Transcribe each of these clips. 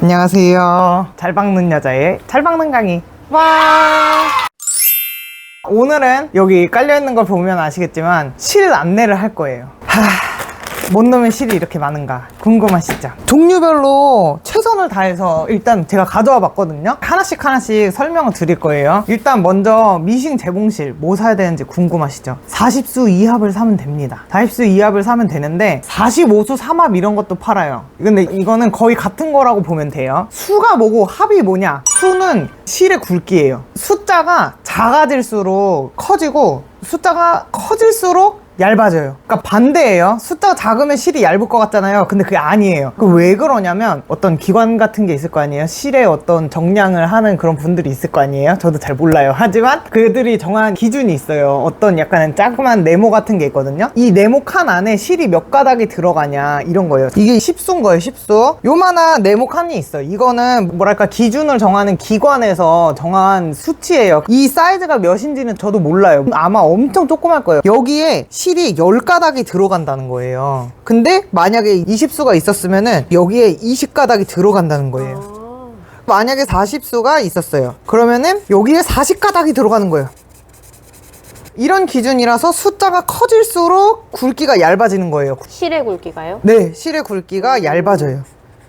안녕하세요. 잘 박는 여자의 잘 박는 강의. 와! 오늘은 여기 깔려있는 걸 보면 아시겠지만 실 안내를 할 거예요. 하... 뭔 놈의 실이 이렇게 많은가 궁금하시죠? 종류별로 최선을 다해서 일단 제가 가져와 봤거든요. 하나씩 하나씩 설명을 드릴 거예요. 일단 먼저 미싱 재봉실 뭐 사야 되는지 궁금하시죠? 40수 2합을 사면 됩니다. 40수 2합을 사면 되는데 45수 3합 이런 것도 팔아요. 근데 이거는 거의 같은 거라고 보면 돼요. 수가 뭐고 합이 뭐냐? 수는 실의 굵기예요. 숫자가 작아질수록 커지고 숫자가 커질수록 얇아져요. 그러니까 반대예요. 숫자가 작으면 실이 얇을 것 같잖아요. 근데 그게 아니에요. 그 왜 그러냐면 어떤 기관 같은 게 있을 거 아니에요. 실의 어떤 정량을 하는 그런 분들이 있을 거 아니에요. 저도 잘 몰라요. 하지만 그들이 정한 기준이 있어요. 어떤 약간 자그만 네모 같은 게 있거든요. 이 네모 칸 안에 실이 몇 가닥이 들어가냐 이런 거예요. 이게 10수인 거예요. 10수. 요만한 네모 칸이 있어요. 이거는 뭐랄까 기준을 정하는 기관에서 정한 수치예요. 이 사이즈가 몇인지는 저도 몰라요. 아마 엄청 조그말 거예요. 여기에 실이 10가닥이 들어간다는 거예요. 근데 만약에 20수가 있었으면은 여기에 20가닥이 들어간다는 거예요. 만약에 40수가 있었어요. 그러면은 여기에 40가닥이 들어가는 거예요. 이런 기준이라서 숫자가 커질수록 굵기가 얇아지는 거예요. 실의 굵기가요? 네, 실의 굵기가 얇아져요.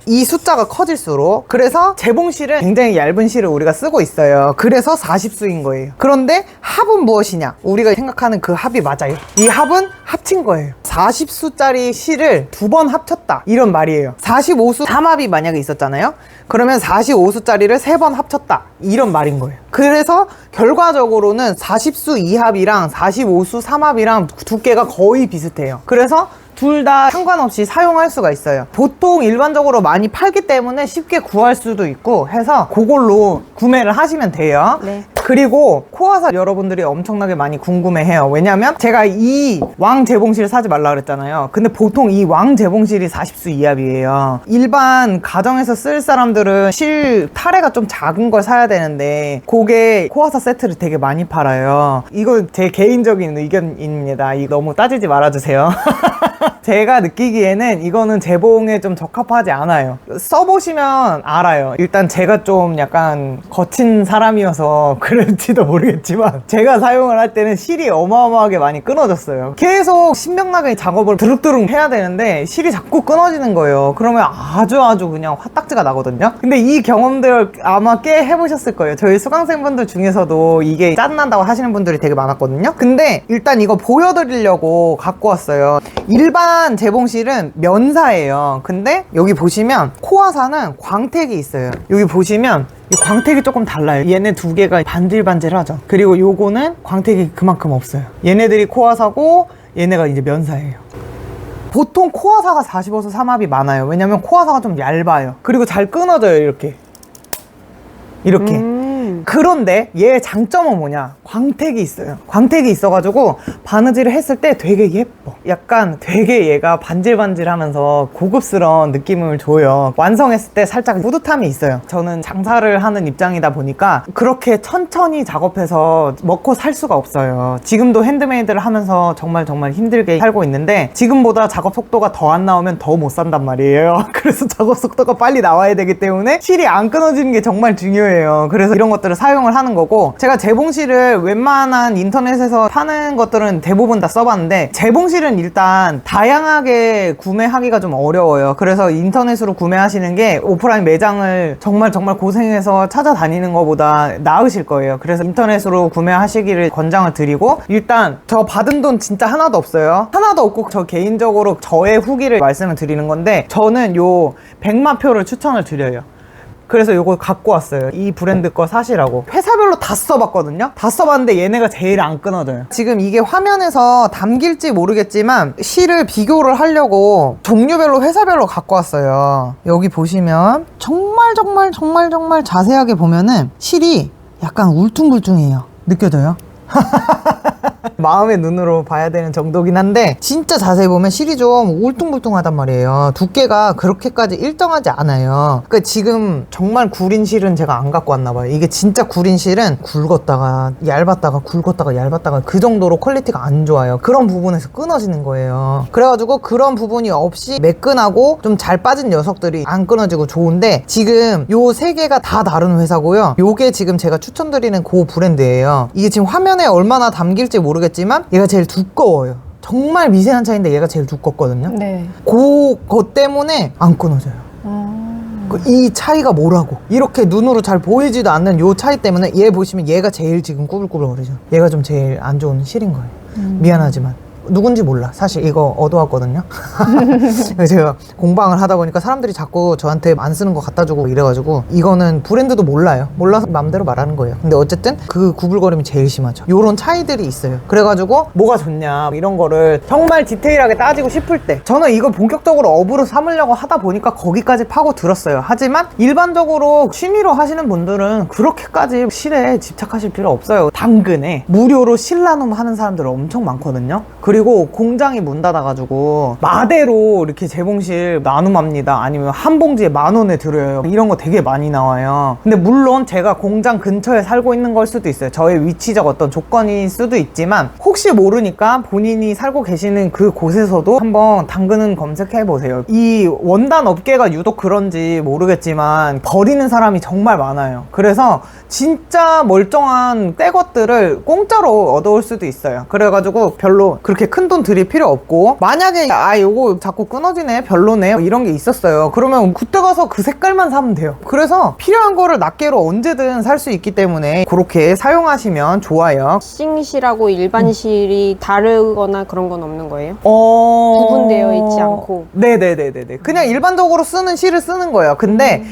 이 숫자가 커질수록 그래서 재봉실은 굉장히 얇은 실을 우리가 쓰고 있어요. 그래서 40수인 거예요. 그런데 합은 무엇이냐? 우리가 생각하는 그 합이 맞아요. 이 합은 합친 거예요. 40수짜리 실을 두 번 합쳤다. 이런 말이에요. 45수 3합이 만약에 있었잖아요. 그러면 45수짜리를 세 번 합쳤다. 이런 말인 거예요. 그래서 결과적으로는 40수 2합이랑 45수 3합이랑 두께가 거의 비슷해요. 그래서 둘 다 상관없이 사용할 수가 있어요. 보통 일반적으로 많이 팔기 때문에 쉽게 구할 수도 있고 해서 그걸로 구매를 하시면 돼요. 네. 그리고 코아사 여러분들이 엄청나게 많이 궁금해해요. 왜냐면 제가 이 왕 재봉실 사지 말라 그랬잖아요. 근데 보통 이 왕 재봉실이 40수 이합이에요. 일반 가정에서 쓸 사람들은 실 타래가 좀 작은 걸 사야 되는데 그게 코아사 세트를 되게 많이 팔아요. 이거 제 개인적인 의견입니다. 이 너무 따지지 말아주세요. 제가 느끼기에는 이거는 재봉에 좀 적합하지 않아요. 써보시면 알아요. 일단 제가 좀 약간 거친 사람이어서 그럴지도 모르겠지만 제가 사용을 할 때는 실이 어마어마하게 많이 끊어졌어요. 계속 신명나게 작업을 두룩두룩 해야 되는데 실이 자꾸 끊어지는 거예요. 그러면 아주 아주 그냥 화딱지가 나거든요. 근데 이 경험들 아마 꽤 해보셨을 거예요. 저희 수강생분들 중에서도 이게 짜증난다고 하시는 분들이 되게 많았거든요. 근데 일단 이거 보여드리려고 갖고 왔어요. 일반 재봉실은 면사예요. 근데 여기 보시면 코아사는 광택이 있어요. 여기 보시면 이 광택이 조금 달라요. 얘네 두 개가 반질반질하죠. 그리고 요거는 광택이 그만큼 없어요. 얘네들이 코아사고 얘네가 이제 면사예요. 보통 코아사가 45수 3합이 많아요. 왜냐면 코아사가 좀 얇아요. 그리고 잘 끊어져요, 이렇게. 이렇게. 음. 그런데 얘의 장점은 뭐냐? 광택이 있어요. 광택이 있어가지고 바느질을 했을 때 되게 예뻐. 약간 되게 얘가 반질반질하면서 고급스러운 느낌을 줘요. 완성했을 때 살짝 뿌듯함이 있어요. 저는 장사를 하는 입장이다 보니까 그렇게 천천히 작업해서 먹고 살 수가 없어요. 지금도 핸드메이드를 하면서 정말 정말 힘들게 살고 있는데 지금보다 작업 속도가 더 안 나오면 더 못 산단 말이에요. 그래서 작업 속도가 빨리 나와야 되기 때문에 실이 안 끊어지는 게 정말 중요해요. 그래서 이런 것들을 사용을 하는 거고 제가 재봉실을 웬만한 인터넷에서 파는 것들은 대부분 다 써봤는데 재봉실은 일단 다양하게 구매하기가 좀 어려워요. 그래서 인터넷으로 구매하시는 게 오프라인 매장을 정말 정말 고생해서 찾아다니는 것보다 나으실 거예요. 그래서 인터넷으로 구매하시기를 권장을 드리고 일단 저 받은 돈 진짜 하나도 없어요. 하나도 없고 저 개인적으로 저의 후기를 말씀을 드리는 건데 저는 요 백마표를 추천을 드려요. 그래서 요거 갖고 왔어요. 이 브랜드 거 사시라고. 회사별로 다 써봤거든요? 다 써봤는데 얘네가 제일 안 끊어져요. 지금 이게 화면에서 담길지 모르겠지만 실을 비교를 하려고 종류별로 회사별로 갖고 왔어요. 여기 보시면 정말 정말 정말 정말 자세하게 보면은 실이 약간 울퉁불퉁해요. 느껴져요? 마음의 눈으로 봐야 되는 정도긴 한데 진짜 자세히 보면 실이 좀 울퉁불퉁하단 말이에요. 두께가 그렇게까지 일정하지 않아요. 그러니까 지금 정말 구린 실은 제가 안 갖고 왔나 봐요. 이게 진짜 구린 실은 굵었다가 얇았다가 굵었다가 얇았다가 그 정도로 퀄리티가 안 좋아요. 그런 부분에서 끊어지는 거예요. 그래가지고 그런 부분이 없이 매끈하고 좀 잘 빠진 녀석들이 안 끊어지고 좋은데 지금 요 세 개가 다 다른 회사고요. 요게 지금 제가 추천드리는 그 브랜드예요. 이게 지금 화면에 얼마나 담길지 모르겠 지만 얘가 제일 두꺼워요. 정말 미세한 차이인데 얘가 제일 두껍거든요. 네. 그것 때문에 안 끊어져요. 그 이 차이가 뭐라고 이렇게 눈으로 잘 보이지도 않는 요 차이 때문에 얘 보시면 얘가 제일 지금 꾸불꾸불거리죠 얘가 좀 제일 안 좋은 실인 거예요 미안하지만 누군지 몰라. 사실 이거 얻어왔거든요. 제가 공방을 하다 보니까 사람들이 자꾸 저한테 안 쓰는 거 갖다 주고 이래가지고 이거는 브랜드도 몰라요. 몰라서 마음대로 말하는 거예요. 근데 어쨌든 그 구불거림이 제일 심하죠. 요런 차이들이 있어요. 그래가지고 뭐가 좋냐 이런 거를 정말 디테일하게 따지고 싶을 때 저는 이걸 본격적으로 업으로 삼으려고 하다 보니까 거기까지 파고 들었어요. 하지만 일반적으로 취미로 하시는 분들은 그렇게까지 실에 집착하실 필요 없어요. 당근에 무료로 실 나눔 하는 사람들 엄청 많거든요. 그리고 공장이 문 닫아가지고 마대로 이렇게 재봉실 나눔합니다. 아니면 한 봉지에 만 원에 들어요. 이런 거 되게 많이 나와요. 근데 물론 제가 공장 근처에 살고 있는 걸 수도 있어요. 저의 위치적 어떤 조건일 수도 있지만 혹시 모르니까 본인이 살고 계시는 그 곳에서도 한번 당근은 검색해 보세요. 이 원단 업계가 유독 그런지 모르겠지만 버리는 사람이 정말 많아요. 그래서 진짜 멀쩡한 새 것들을 공짜로 얻어올 수도 있어요. 그래가지고 별로 그렇게 큰돈 들일 필요 없고 만약에 아 요거 자꾸 끊어지네 별로네 이런 게 있었어요. 그러면 그때 가서 그 색깔만 사면 돼요. 그래서 필요한 거를 낱개로 언제든 살 수 있기 때문에 그렇게 사용하시면 좋아요. 싱실하고 일반 실이 다르거나 그런 건 없는 거예요? 어... 구분되어 있지 않고. 네네네네네. 그냥 일반적으로 쓰는 실을 쓰는 거예요. 근데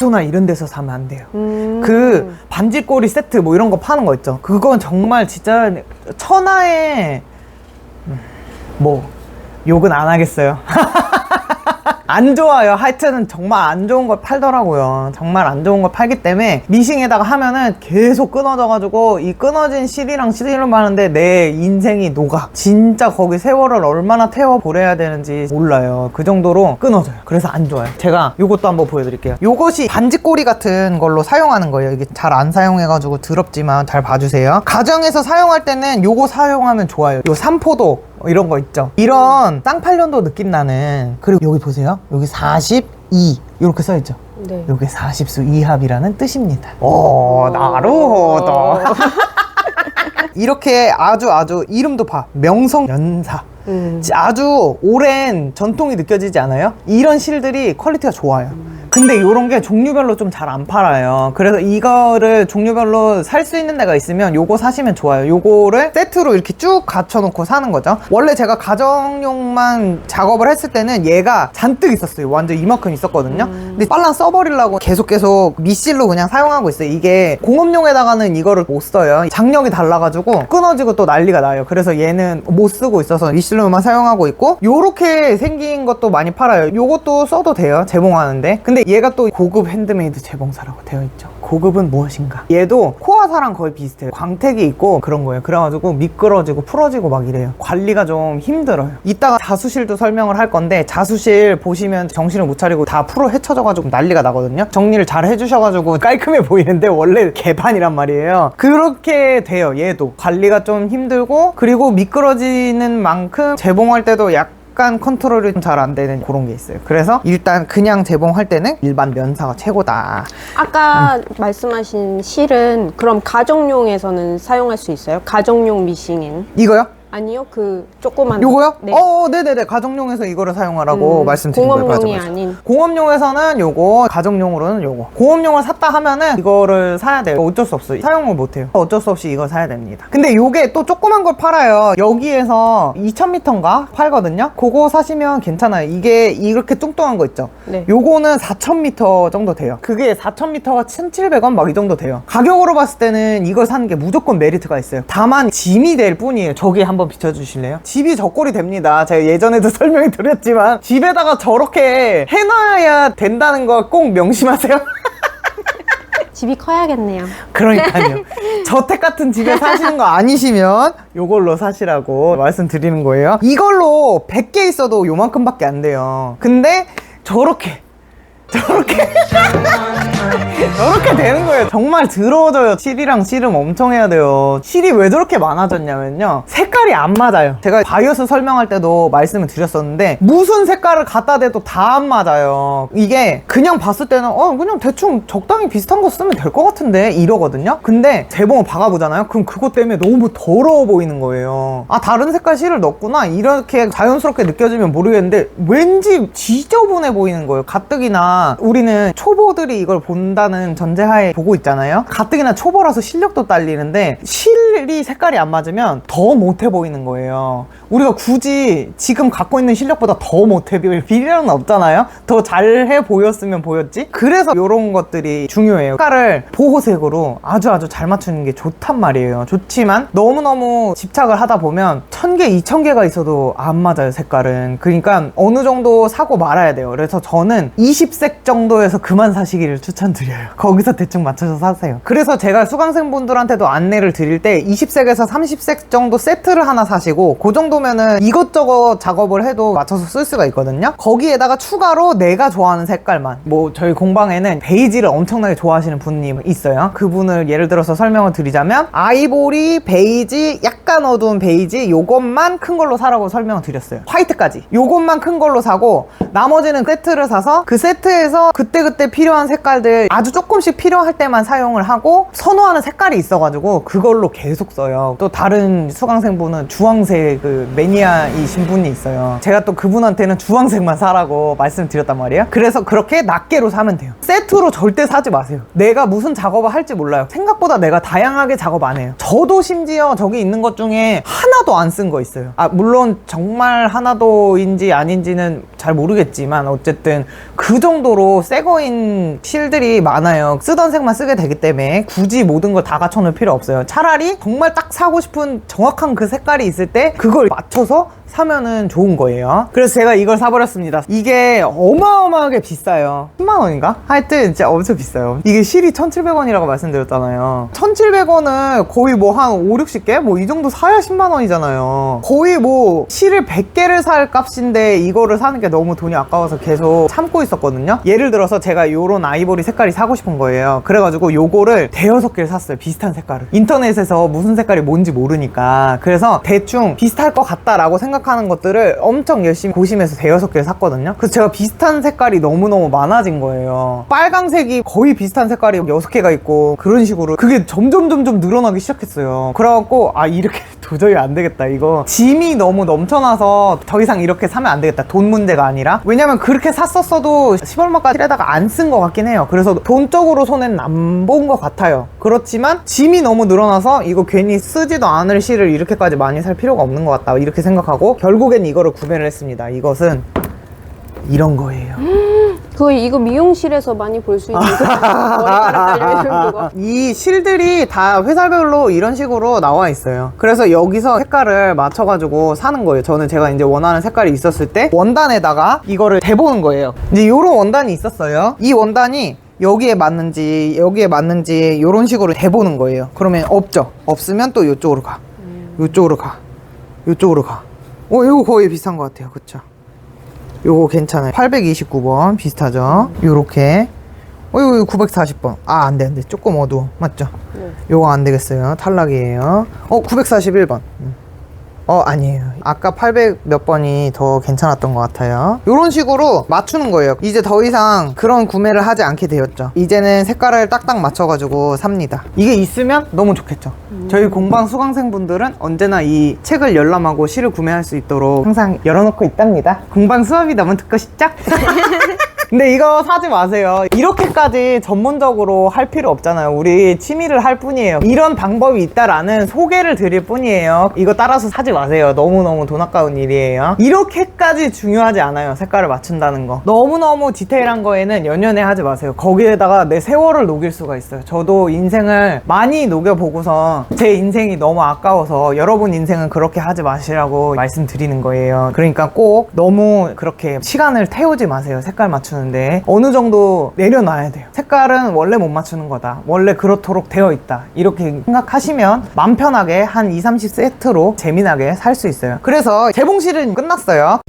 소나 이런 데서 사면 안 돼요. 음. 그 반지꼬리 세트 뭐 이런 거 파는 거 있죠. 그건 정말 진짜 천하의 음, 뭐 욕은 안 하겠어요. 안 좋아요. 하여튼 정말 안 좋은 걸 팔더라고요. 정말 안 좋은 걸 팔기 때문에 미싱에다가 하면은 계속 끊어져가지고 이 끊어진 실이랑 실을 하는데 내 인생이 녹아. 진짜 거기 세월을 얼마나 태워 보내야 되는지 몰라요. 그 정도로 끊어져요. 그래서 안 좋아요. 제가 요것도 한번 보여드릴게요. 요것이 반지꼬리 같은 걸로 사용하는 거예요. 이게 잘 안 사용해가지고 더럽지만 잘 봐주세요. 가정에서 사용할 때는 요거 사용하면 좋아요. 요 삼포도 이런 거 있죠. 이런 쌍팔년도 느낌 나는 그리고 여기 보세요. 여기 42 이렇게 써있죠. 네. 요게 40수 이합이라는 뜻입니다. 오, 나루호도. 이렇게 아주 아주 이름도 봐. 명성연사. 음. 아주 오랜 전통이 느껴지지 않아요? 이런 실들이 퀄리티가 좋아요. 근데 이런 게 종류별로 좀 잘 안 팔아요. 그래서 이거를 종류별로 살 수 있는 데가 있으면 요거 사시면 좋아요. 요거를 세트로 이렇게 쭉 갖춰놓고 사는 거죠. 원래 제가 가정용만 작업을 했을 때는 얘가 잔뜩 있었어요. 완전 이만큼 있었거든요. 근데 빨랑 써버리려고 계속 계속 미실로 그냥 사용하고 있어요. 이게 공업용에다가는 이거를 못 써요. 장력이 달라가지고 끊어지고 또 난리가 나요. 그래서 얘는 못 쓰고 있어서 미실로만 사용하고 있고 요렇게 생긴 것도 많이 팔아요. 요것도 써도 돼요. 재봉하는데. 근데 얘가 또 고급 핸드메이드 재봉사라고 되어 있죠. 고급은 무엇인가? 얘도 코아사랑 거의 비슷해요. 광택이 있고 그런 거예요. 그래가지고 미끄러지고 풀어지고 막 이래요. 관리가 좀 힘들어요. 이따가 자수실도 설명을 할 건데 자수실 보시면 정신을 못 차리고 다 풀어 헤쳐져가지고 난리가 나거든요. 정리를 잘 해주셔가지고 깔끔해 보이는데 원래 개판이란 말이에요. 그렇게 돼요. 얘도 관리가 좀 힘들고 그리고 미끄러지는 만큼 재봉할 때도 약 약간 컨트롤이 좀잘안 되는 그런 게 있어요. 그래서 일단 그냥 재봉할 때는 일반 면사가 최고다. 아까 음. 말씀하신 실은 그럼 가정용에서는 사용할 수 있어요? 가정용 미싱엔? 이거요? 아니요, 그 조그만 요거요? 네. 어, 네네네. 가정용에서 이거를 사용하라고 음, 말씀드린 거예요. 맞아, 공업용이 맞아. 아닌. 공업용에서는 요거, 가정용으로는 요거. 공업용을 샀다 하면은 이거를 사야 돼요. 어쩔 수 없어요. 사용을 못 해요. 어쩔 수 없이 이걸 사야 됩니다. 근데 요게 또 조그만 걸 팔아요. 여기에서 2000m인가 팔거든요. 그거 사시면 괜찮아요. 이게 이렇게 뚱뚱한 거 있죠. 네. 요거는 4000m 정도 돼요. 그게 4000m가 1700원 막 이 정도 돼요. 가격으로 봤을 때는 이걸 사는 게 무조건 메리트가 있어요. 다만 짐이 될 뿐이에요. 저기 한번 비춰주실래요? 집이 저꼴이 됩니다. 제가 예전에도 설명이 드렸지만 집에다가 저렇게 해놔야 된다는 거꼭 명심하세요. 집이 커야겠네요. 그러니까요. 저택 같은 집에 사시는 거 아니시면 요걸로 사시라고 말씀드리는 거예요. 이걸로 100개 있어도 요만큼밖에 안 돼요. 근데 저렇게 저렇게 저렇게 되는 거예요. 정말 더러워져요. 실이랑 씨름 엄청 해야 돼요. 실이 왜 저렇게 많아졌냐면요. 색깔이 안 맞아요. 제가 바이오스 설명할 때도 말씀을 드렸었는데 무슨 색깔을 갖다 대도 다 안 맞아요. 이게 그냥 봤을 때는 어 그냥 대충 적당히 비슷한 거 쓰면 될 것 같은데 이러거든요. 근데 재봉을 박아보잖아요. 그럼 그것 때문에 너무 더러워 보이는 거예요. 아 다른 색깔 실을 넣었구나 이렇게 자연스럽게 느껴지면 모르겠는데 왠지 지저분해 보이는 거예요. 가뜩이나 우리는 초보들이 이걸 본다는 전제하에 보고 있잖아요. 가뜩이나 초보라서 실력도 딸리는데 실이 색깔이 안 맞으면 더 못해 보이는 거예요. 우리가 굳이 지금 갖고 있는 실력보다 더 못해 보일 필요는 없잖아요. 더 잘해 보였으면 보였지. 그래서 이런 것들이 중요해요. 색깔을 보호색으로 아주 아주 잘 맞추는 게 좋단 말이에요. 좋지만 너무너무 집착을 하다 보면 천 개, 이천 개가 있어도 안 맞아요, 색깔은. 그러니까 어느 정도 사고 말아야 돼요. 그래서 저는 20색 정도에서 그만 사시기를 추천드려요. 거기서 대충 맞춰서 사세요. 그래서 제가 수강생분들한테도 안내를 드릴 때 20색에서 30색 정도 세트를 하나 사시고 그 정도면은 이것저것 작업을 해도 맞춰서 쓸 수가 있거든요. 거기에다가 추가로 내가 좋아하는 색깔만 뭐 저희 공방에는 베이지를 엄청나게 좋아하시는 분이 있어요. 그분을 예를 들어서 설명을 드리자면 아이보리, 베이지, 약 간 어두운 베이지 요것만 큰 걸로 사라고 설명을 드렸어요. 화이트까지 요것만 큰 걸로 사고 나머지는 세트를 사서 그 세트에서 그때그때 필요한 색깔들 아주 조금씩 필요할 때만 사용을 하고 선호하는 색깔이 있어가지고 그걸로 계속 써요. 또 다른 수강생분은 주황색 그 매니아이신 분이 있어요. 제가 또 그분한테는 주황색만 사라고 말씀드렸단 말이에요. 그래서 그렇게 낱개로 사면 돼요. 세트로 절대 사지 마세요. 내가 무슨 작업을 할지 몰라요. 생각보다 내가 다양하게 작업 안 해요. 저도 심지어 저기 있는 것 중에 하나도 안 쓴 거 있어요. 아, 물론 정말 하나도인지 아닌지는 잘 모르겠지만 어쨌든 그 정도로 새 거인 실들이 많아요. 쓰던 색만 쓰게 되기 때문에 굳이 모든 걸 다 갖춰놓을 필요 없어요. 차라리 정말 딱 사고 싶은 정확한 그 색깔이 있을 때 그걸 맞춰서 사면은 좋은 거예요. 그래서 제가 이걸 사버렸습니다. 이게 어마어마하게 비싸요. 10만 원인가? 하여튼 진짜 엄청 비싸요. 이게 실이 1,700원이라고 말씀드렸잖아요. 1,700원을 거의 뭐 한 5, 60개? 뭐 이 정도 사야 10만 원이잖아요. 거의 뭐 실을 100개를 살 값인데 이거를 사는 게 너무 돈이 아까워서 계속 참고 있었거든요. 예를 들어서 제가 요런 아이보리 색깔이 사고 싶은 거예요. 그래가지고 요거를 대여섯 개를 샀어요. 비슷한 색깔을. 인터넷에서 무슨 색깔이 뭔지 모르니까. 그래서 대충 비슷할 것 같다라고 생각하는 것들을 엄청 열심히 고심해서 대여섯 개를 샀거든요. 그래서 제가 비슷한 색깔이 너무너무 많아진 거예요. 빨강색이 거의 비슷한 색깔이 여섯 개가 있고 그런 식으로 그게 점점 점점 늘어나기 시작했어요. 그래갖고 아 이렇게 도저히 안 되겠다 이거. 짐이 너무 넘쳐나서 더 이상 이렇게 사면 안 되겠다 돈 문제가 아니라. 왜냐면 그렇게 샀었어도 10얼마까지 에다가 안 쓴 것 같긴 해요. 그래서 돈적으로 손해는 안 본 것 같아요. 그렇지만 짐이 너무 늘어나서 이거 괜히 쓰지도 않을 실을 이렇게까지 많이 살 필요가 없는 것 같다 이렇게 생각하고 결국엔 이거를 구매를 했습니다. 이것은 이런 거예요 그거 이거 미용실에서 많이 볼 수 있는 그 머리카락 달려 있는 그거. 이 실들이 다 회사별로 이런 식으로 나와 있어요. 그래서 여기서 색깔을 맞춰가지고 사는 거예요. 저는 제가 이제 원하는 색깔이 있었을 때 원단에다가 이거를 대보는 거예요. 이제 이런 원단이 있었어요. 이 원단이 여기에 맞는지 여기에 맞는지 이런 식으로 대보는 거예요. 그러면 없죠. 없으면 또 이쪽으로 가. 이쪽으로 가. 이쪽으로 가. 어, 이거 거의 비슷한 것 같아요. 그쵸? 요거 괜찮아요. 829번 비슷하죠? 요렇게. 어, 이거 940번. 아, 안 돼, 안 돼. 조금 어두워. 맞죠? 네. 요거 안 되겠어요. 탈락이에요. 어, 941번. 음. 어, 아니에요. 아까 800 몇 번이 더 괜찮았던 것 같아요. 요런 식으로 맞추는 거예요. 이제 더 이상 그런 구매를 하지 않게 되었죠. 이제는 색깔을 딱딱 맞춰가지고 삽니다. 이게 있으면 너무 좋겠죠. 저희 공방 수강생분들은 언제나 이 책을 열람하고 시를 구매할 수 있도록 항상 열어놓고 있답니다. 공방 수업이 너무 듣고 싶죠? 근데 이거 사지 마세요. 이렇게까지 전문적으로 할 필요 없잖아요. 우리 취미를 할 뿐이에요. 이런 방법이 있다라는 소개를 드릴 뿐이에요. 이거 따라서 사지 마세요. 너무너무 돈 아까운 일이에요. 이렇게까지 중요하지 않아요. 색깔을 맞춘다는 거. 너무너무 디테일한 거에는 연연해 하지 마세요. 거기에다가 내 세월을 녹일 수가 있어요. 저도 인생을 많이 녹여보고서 제 인생이 너무 아까워서 여러분 인생은 그렇게 하지 마시라고 말씀드리는 거예요. 그러니까 꼭 너무 그렇게 시간을 태우지 마세요. 색깔 맞추는 맞추는데 어느 정도 내려놔야 돼요. 색깔은 원래 못 맞추는 거다. 원래 그렇도록 되어 있다. 이렇게 생각하시면 맘 편하게 한 2, 30 세트로 재미나게 살 수 있어요. 그래서 재봉실은 끝났어요.